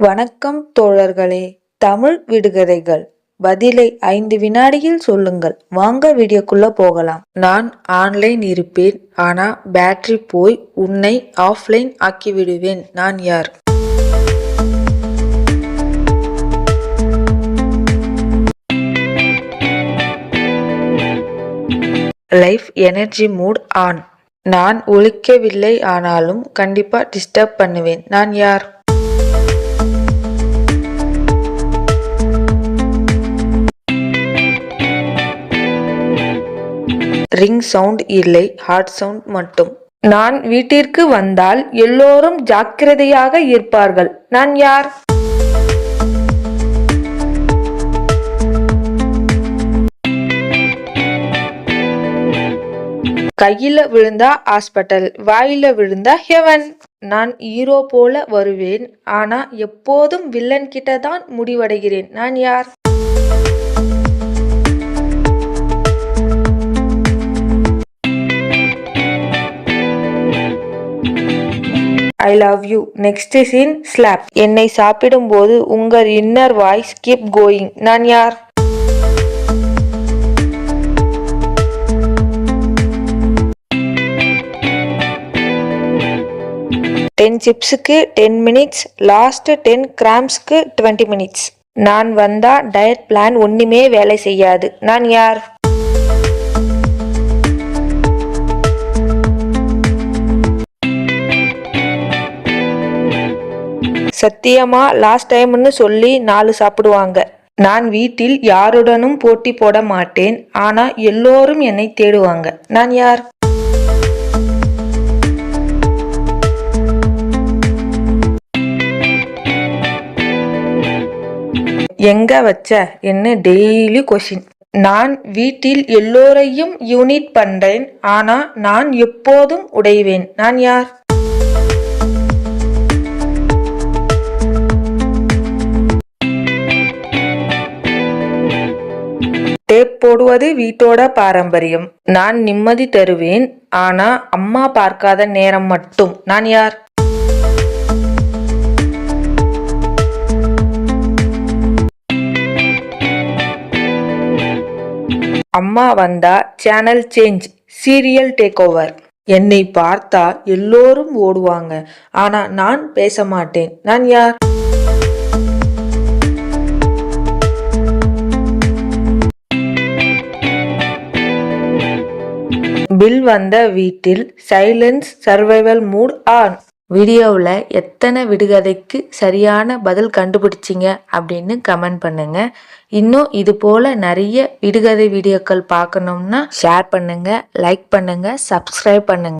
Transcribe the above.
வணக்கம் தோழர்களே தமிழ் விடுகதைகள். பதிலை ஐந்து வினாடியில் சொல்லுங்கள். வாங்க வீடியோக்குள்ள போகலாம். நான் ஆன்லைன் இருப்பேன். ஆனா பேட்டரி போய் உன்னை ஆஃப்லைன் ஆக்கிவிடுவேன். நான் யார்? லைஃப் எனர்ஜி மூட் ஆன் நான் ஒழிக்கவில்லை ஆனாலும் கண்டிப்பா டிஸ்டர்ப் பண்ணுவேன். நான் யார்? ரிங் சவுண்ட் இல்லை ஹார்ட் சவுண்ட் மட்டும். நான் வீட்டிற்கு வந்தால் எல்லோரும் ஜாக்கிரதையாக இருப்பார்கள். நான் யார்? கையில விழுந்தா ஹாஸ்பிட்டல் வாயில விழுந்தா ஹெவன். நான் ஹீரோ போல வருவேன் ஆனா எப்போதும் வில்லன் கிட்ட தான் முடிவடைகிறேன். நான் யார்? I love you next scene slap என்னை சாப்பிடும்போது உங்கள் இன்னர் வாய்ஸ் கீப் கோயிங் நான் யார்? டென் சிப்ஸுக்கு டென் மினிட்ஸ் லாஸ்ட் டென் கிராம்ஸ்க்கு டுவெண்ட்டி மினிட்ஸ் நான் வந்தால் டயட் பிளான் ஒன்றுமே வேலை செய்யாது. நான் யார்? சத்தியமா லாஸ்ட் டைம்னு சொல்லி நாலு சாப்பிடுவாங்க. நான் வீட்டில் யாருடனும் போட்டி போட மாட்டேன். ஆனா எல்லோரும் என்னை தேடுவாங்க. நான் யார்? எங்க வச்ச? என்ன டெய்லி கொஷின் நான் வீட்டில் எல்லோரையும் யூனிட் பண்றேன். ஆனா நான் எப்போதும் உடைவேன். நான் யார்? போடுவது வீட்டோட பாரம்பரியம். நான் நிம்மதி தருவேன் ஆனா அம்மா பார்க்காத நேரம் மட்டும். நான் யார்? அம்மா வந்தா channel change serial take over என்னை பார்த்தா எல்லோரும் ஓடுவாங்க. ஆனா நான் பேச மாட்டேன். நான் யார்? பில் வந்த வீட்டில் சைலன்ஸ் சர்வைவல் மூட் ஆன் வீடியோவில் எத்தனை விடுகதைக்கு சரியான பதில் கண்டுபிடிச்சிங்க அப்படின்னு கமெண்ட் பண்ணுங்க. இன்னும் இது போல நிறைய விடுகதை வீடியோக்கள் பார்க்கணும்னா ஷேர் பண்ணுங்க லைக் பண்ணுங்க சப்ஸ்கிரைப் பண்ணுங்க.